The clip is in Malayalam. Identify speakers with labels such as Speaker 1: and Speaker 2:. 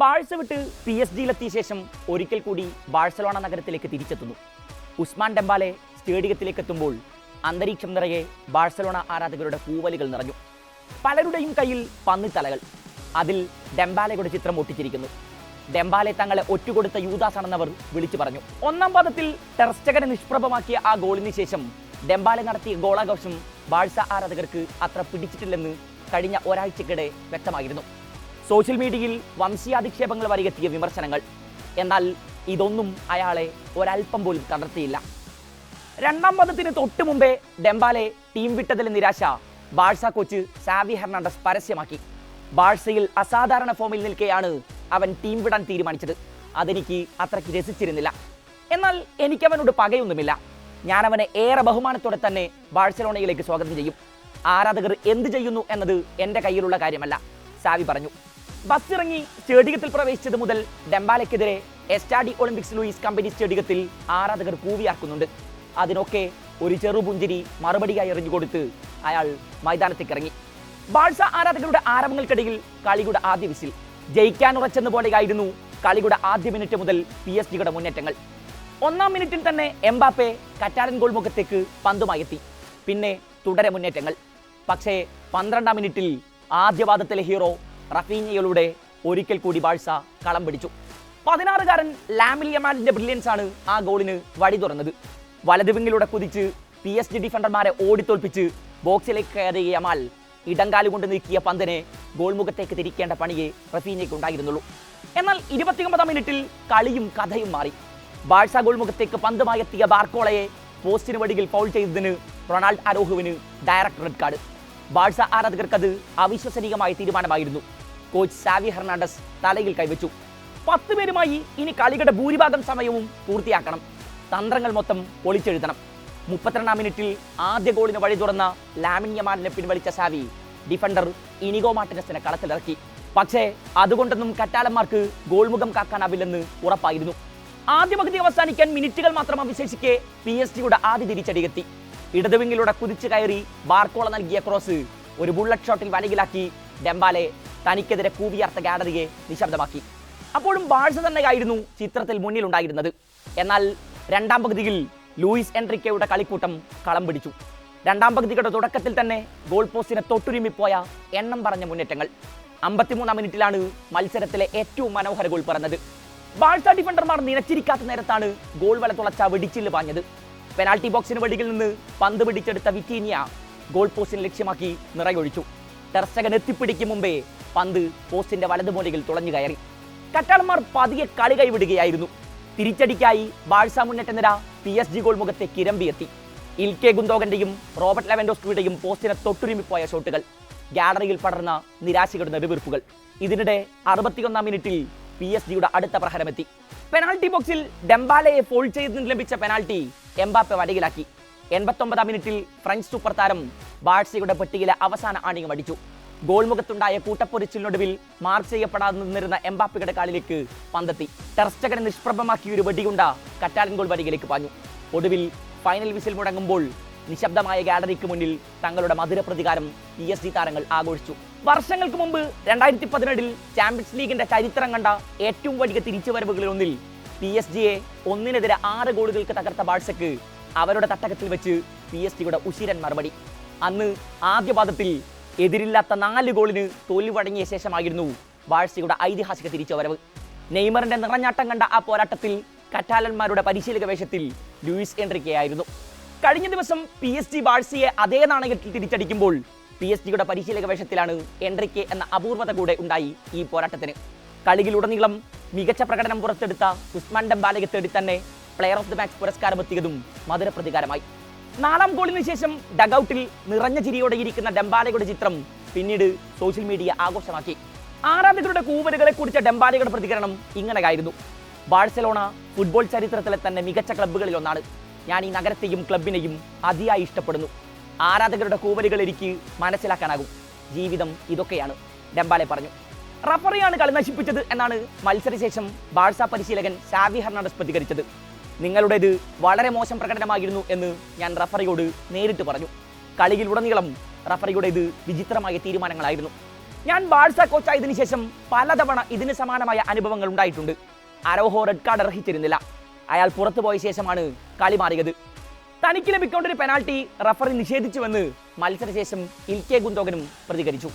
Speaker 1: ബാഴ്സ വിട്ട് പി എസ് ജിയിലെത്തിയ ശേഷം ഒരിക്കൽ കൂടി ബാഴ്സലോണ നഗരത്തിലേക്ക് തിരിച്ചെത്തുന്നു. ഉസ്മാൻ ഡെമ്പാലെ സ്റ്റേഡിയത്തിലേക്ക് എത്തുമ്പോൾ അന്തരീക്ഷം നിറയെ ബാഴ്സലോണ ആരാധകരുടെ കൂവലുകൾ നിറഞ്ഞു. പലരുടെയും കയ്യിൽ പന്നിത്തലകൾ. അതിൽ ഡെമ്പാലയുടെ ചിത്രം ഒട്ടിച്ചിരിക്കുന്നു. ഡെമ്പാലെ തങ്ങളെ ഒറ്റുകൊടുത്ത യൂദാസാണെന്നവർ വിളിച്ചു പറഞ്ഞു. ഒന്നാം പാദത്തിൽ ടെർസ്റ്റകനെ നിഷ്പ്രഭമാക്കിയ ആ ഗോളിന് ശേഷം ഡെമ്പാലെ നടത്തിയ ഗോളാഘോഷം ബാഴ്സ ആരാധകർക്ക് അത്ര പിടിച്ചിട്ടില്ലെന്ന് കഴിഞ്ഞ ഒരാഴ്ചക്കിടെ വ്യക്തമായിരുന്നു. സോഷ്യൽ മീഡിയയിൽ വംശീയാധിക്ഷേപങ്ങൾ വരികെത്തിയ വിമർശനങ്ങൾ. എന്നാൽ ഇതൊന്നും അയാളെ ഒരൽപ്പം പോലും തളർത്തിയില്ല. രണ്ടാം പദത്തിന് തൊട്ട് മുമ്പേ ഡെമ്പാലെ ടീം വിട്ടതിലെ നിരാശ ബാഴ്സ കോച്ച് സാവി ഹെർണാണ്ടസ് പരസ്യമാക്കി. ബാഴ്സയിൽ അസാധാരണ ഫോമിൽ നിൽക്കെയാണ് അവൻ ടീം വിടാൻ തീരുമാനിച്ചത്. അതെനിക്ക് അത്രയ്ക്ക് രസിച്ചിരുന്നില്ല. എന്നാൽ എനിക്കവനോട് പകയൊന്നുമില്ല. ഞാൻ അവനെ ഏറെ ബഹുമാനത്തോടെ തന്നെ ബാഴ്സലോണയിലേക്ക് സ്വാഗതം ചെയ്യും. ആരാധകർ എന്ത് ചെയ്യുന്നു എന്നത് എന്റെ കയ്യിലുള്ള കാര്യമല്ല സാവി പറഞ്ഞു. ബസ് ഇറങ്ങി സ്റ്റേഡിയത്തിൽ പ്രവേശിച്ചത് മുതൽ ഡെമ്പാലയ്ക്കെതിരെ എസ്റ്റാഡി ഒളിമ്പിക്സ് ലൂയിസ് കമ്പനി സ്റ്റേഡിയത്തിൽ ആരാധകർ കൂവിയാക്കുന്നുണ്ട്. അതിനൊക്കെ ഒരു ചെറുപുഞ്ചിരി മറുപടിയായി എറിഞ്ഞുകൊടുത്ത് അയാൾ മൈതാനത്തേക്ക് ഇറങ്ങി ബാഴ്സ ആരാധകരുടെ ആരവങ്ങൾക്കിടയിൽ കളിയുടെ ആദ്യ വിസിൽ. ജയിക്കാൻ ഉറച്ചെന്ന പോലെയായിരുന്നു കളിയുടെ ആദ്യ മിനിറ്റ് മുതൽ പി എസ് ജിയുടെ മുന്നേറ്റങ്ങൾ. ഒന്നാം മിനിറ്റിൽ തന്നെ എംബാപ്പെ കറ്റാലൻ ഗോൾ മുഖത്തേക്ക് പന്തുമായി എത്തി പിന്നെ തുടരെ മുന്നേറ്റങ്ങൾ. പക്ഷേ പന്ത്രണ്ടാം മിനിറ്റിൽ ആദ്യവാദത്തിലെ ഹീറോ റഫീനിയയിലൂടെ ഒരിക്കൽ കൂടി ബാഴ്സ കളം പിടിച്ചു. പതിനാറുകാരൻ ലാമിൽ യമാലിന്റെ ബ്രില്യൻസ് ആണ് ആ ഗോളിന് വഴി തുറന്നത്. വലത് വിങ്ങിലൂടെ കുതിച്ച് പി എസ് ജി ഡിഫൻഡർമാരെ ഓടിത്തോൽപ്പിച്ച് ബോക്സിലേക്ക് കയറിയ യമാൽ ഇടങ്കാലുകൊണ്ട് നീക്കിയ പന്തിനെ ഗോൾമുഖത്തേക്ക് തിരിക്കേണ്ട പണിയെ റഫീനയ്ക്ക് ഉണ്ടായിരുന്നുള്ളൂ. എന്നാൽ ഇരുപത്തിയൊമ്പതാം മിനിറ്റിൽ കളിയും കഥയും മാറി. ബാഴ്സ ഗോൾമുഖത്തേക്ക് പന്തുമായി എത്തിയ ബാർക്കോളയെ പോസ്റ്റിന് വടിയിൽ ഫൗൾ ചെയ്തതിന് റൊണാൾഡ് അരോഹുവിന് ഡയറക്ട് റെഡ് കാർഡ് ബാഴ്സ ആരാധകർക്കത് അവിശ്വസനീയമായ തീരുമാനമായിരുന്നു. കോച്ച് സാവി ഹെർണാണ്ടസ് തലയിൽ കൈവച്ചു. പത്ത് പേരുമായി ഇനി കളിയുടെ ഭൂരിഭാഗം സമയവും പൂർത്തിയാക്കണം. തന്ത്രങ്ങൾ മൊത്തം പൊളിച്ചെഴുതണം മുപ്പത്തിരണ്ടാം മിനിറ്റിൽ ആദ്യ ഗോളിന് വഴി തുറന്ന ലാമിൻ പിൻവലിച്ച സാവി ഡിഫൻഡർ ഇനിഗോ മാർട്ടിനസിനെ കളത്തിലിറക്കി. പക്ഷേ അതുകൊണ്ടൊന്നും കറ്റാലന്മാർക്ക് ഗോൾമുഖം കാക്കാനാവില്ലെന്ന് ഉറപ്പായിരുന്നു. ആദ്യ പകുതി അവസാനിക്കാൻ മിനിറ്റുകൾ മാത്രം അവശേഷിക്കെ പി എസ് ജിയുടെ ആദ്യ തിരിച്ചടിയെത്തി. ഇടതുവിങ്ങിലൂടെ കുതിച്ചു കയറി ബാർക്കോള നൽകിയ ക്രോസ് ഒരു ബുള്ളറ്റ് ഷോട്ടിൽ വലകിലാക്കി ഡെമ്പാലെ തനിക്കെതിരെ കൂവിയാർത്ത ഗാലറിയെ നിശബ്ദമാക്കി. അപ്പോഴും ബാഴ്സ തന്നെയായിരുന്നു ചിത്രത്തിൽ മുന്നിലുണ്ടായിരുന്നത്. എന്നാൽ രണ്ടാം പകുതിയിൽ ലൂയിസ് എൻട്രിക്കയുടെ കളിക്കൂട്ടം കളം പിടിച്ചു. രണ്ടാം പകുതിയുടെ തുടക്കത്തിൽ തന്നെ ഗോൾ പോസ്റ്റിനെ തൊട്ടുരുമിപ്പോയ എണ്ണം പറഞ്ഞ മുന്നേറ്റങ്ങൾ. അമ്പത്തിമൂന്നാം മിനിറ്റിലാണ് മത്സരത്തിലെ ഏറ്റവും മനോഹര ഗോൾ പറഞ്ഞത്. ബാഴ്സ ഡിഫൻഡർമാർ നിലച്ചിരിക്കാത്ത നേരത്താണ് ഗോൾ വല തുളച്ച വെടിച്ചിൽ പാഞ്ഞത്. പെനാൾട്ടി ബോക്സിന് വെടിയിൽ നിന്ന് പന്ത് പിടിച്ചെടുത്ത വിറ്റീനിയ ഗോൾ പോസ്റ്റിനെ ലക്ഷ്യമാക്കി നിറയൊഴിച്ചു. ടെർസ്റ്റകൻ എത്തിപ്പിടിക്കും മുമ്പേ പന്ത് പോസ്റ്റിന്റെ വലതുമൂലയിൽ തുളഞ്ഞു കയറി. കറ്റാളന്മാർ പതിയെ കളി കൈവിടുകയായിരുന്നു. തിരിച്ചടിക്കായി ബാഴ്സ മുന്നേറ്റ നിര പി എസ് ജി ഗോൾ മുഖത്തെ കിരമ്പിയെത്തി. ഇൽക്കെ ഗുന്തോകന്റെയും റോബർട്ട് ലെവൻഡോസ്കിയുടെയും പോസ്റ്റിനെ തൊട്ടുരുമിപ്പോയ ഷോട്ടുകൾ. ഗാലറിയിൽ പടർന്ന നിരാശകളുടെ നെടുവീർപ്പുകൾ ഇതിനിടെ അറുപത്തിയൊന്നാം മിനിറ്റിൽ പി എസ് ജിയുടെ അടുത്ത പ്രഹരമെത്തി. പെനാൾട്ടി ബോക്സിൽ ഡെമ്പാലയെ ഫോൾ ചെയ്ത് ലഭിച്ച പെനാൾട്ടി എംബാപ്പെ വടകിലാക്കി എൺപത്തൊമ്പതാം മിനിറ്റിൽ ഫ്രഞ്ച് സൂപ്പർ താരം ബാഴ്സയുടെ പെട്ടിയിലെ അവസാന ആണിയും അടിച്ചു. ഗോൾ മുഖത്തുണ്ടായ കൂട്ടപ്പൊരിച്ചിലിനൊടുവിൽ മാർച്ച് ചെയ്യപ്പെടാതെ നിന്നിരുന്ന എംബാപ്പിയുടെ കാലിലേക്ക് പന്തെത്തി. ടെറസ്റ്റകനെ നിഷ്പ്രഭമാക്കിയ ഒരു വെടിയുണ്ട കറ്റാലൻ ഗോൾ വരികയിലേക്ക് പാഞ്ഞു. ഒടുവിൽ ഫൈനൽ വിസിൽ മുടങ്ങുമ്പോൾ നിശബ്ദമായ ഗാലറിക്ക് മുന്നിൽ തങ്ങളുടെ മധുര പ്രതികാരം പി എസ് ജി താരങ്ങൾ ആഘോഷിച്ചു. വർഷങ്ങൾക്ക് മുമ്പ് രണ്ടായിരത്തി പതിനേഴിൽ ചാമ്പ്യൻസ് ലീഗിന്റെ ചരിത്രം കണ്ട ഏറ്റവും വലിയ തിരിച്ചുവരവുകളിൽ ഒന്നിൽ പി എസ് ജിയെ ഒന്നിനെതിരെ ആറ് ഗോളുകൾക്ക് തകർത്ത ബാഴ്സക്ക് അവരുടെ തട്ടകത്തിൽ വെച്ച് പി എസ് ജിയുടെ ഉശിരൻ മറുപടി അന്ന് ആദ്യ പാദത്തിൽ എതിരില്ലാത്ത നാല് ഗോളിന് തോൽവി വഴങ്ങിയ ശേഷമായിരുന്നു ബാഴ്സയുടെ ഐതിഹാസിക തിരിച്ചുവരവ്. നെയ്മറിന്റെ നിറഞ്ഞാട്ടം കണ്ട ആ പോരാട്ടത്തിൽ കറ്റാലന്മാരുടെ പരിശീലക വേഷത്തിൽ ലൂയിസ് എൻട്രിക്കയായിരുന്നു. കഴിഞ്ഞ ദിവസം പി എസ് ജി ബാഴ്സയെ അതേ നാണയത്തിൽ തിരിച്ചടിക്കുമ്പോൾ പി എസ് ജിയുടെ പരിശീലക വേഷത്തിലാണ് എൻട്രിക്ക എന്ന അപൂർവത കൂടെ ഉണ്ടായി ഈ പോരാട്ടത്തിന്. കളിയിലുടനീളം മികച്ച പ്രകടനം പുറത്തെടുത്ത ഉസ്മാൻ ഡംബാലയെ തേടി തന്നെ പ്ലെയർ ഓഫ് ദി മാച്ച് പുരസ്കാരം എത്തിയതും മധുര പ്രതികാരമായി നാലാം ഗോളിന് ശേഷം ഡഗൌട്ടിൽ നിറഞ്ഞ ചിരിയോടെ ഇരിക്കുന്ന ഡംബാലയുടെ ചിത്രം പിന്നീട് സോഷ്യൽ മീഡിയ ആഘോഷമാക്കി. ആരാധകരുടെ കൂവലുകളെ കുറിച്ച ഡംബാലയുടെ പ്രതികരണം ഇങ്ങനെയായിരുന്നു. ബാഴ്സലോണ ഫുട്ബോൾ ചരിത്രത്തിലെ തന്നെ മികച്ച ക്ലബ്ബുകളിൽ ഒന്നാണ് ഞാൻ ഈ നഗരത്തെയും ക്ലബിനെയും അതിയായി ഇഷ്ടപ്പെടുന്നു. ആരാധകരുടെ കൂവലുകൾ എനിക്ക് മനസ്സിലാക്കാനാകും. ജീവിതം ഇതൊക്കെയാണ് ഡെമ്പാലെ പറഞ്ഞു. റഫറിയാണ് കളി നശിപ്പിച്ചത് എന്നാണ് മത്സരശേഷം ബാഴ്സ പരിശീലകൻ സാവി ഹെർണാണ്ടസ് പ്രതികരിച്ചത്. നിങ്ങളുടേത് വളരെ മോശം പ്രകടനമായിരുന്നു എന്ന് ഞാൻ റഫറിയോട് നേരിട്ട് പറഞ്ഞു. കളിയിൽ ഉടനീളം റഫറിയുടേത് വിചിത്രമായ തീരുമാനങ്ങളായിരുന്നു. ഞാൻ ബാഴ്സ കോച്ചായതിനു ശേഷം പലതവണ ഇതിന് സമാനമായ അനുഭവങ്ങൾ ഉണ്ടായിട്ടുണ്ട്. അരോഹോ റെഡ് കാർഡ് അർഹിച്ചിരുന്നില്ല. അയാൾ പുറത്തു പോയ ശേഷമാണ് കളി മാറിയത്. തനിക്ക് ലഭിക്കേണ്ട ഒരു പെനാൾട്ടി റഫറി നിഷേധിച്ചുവെന്ന് മത്സരശേഷം ഇൽക്കെ ഗുന്തോകനും പ്രതികരിച്ചു.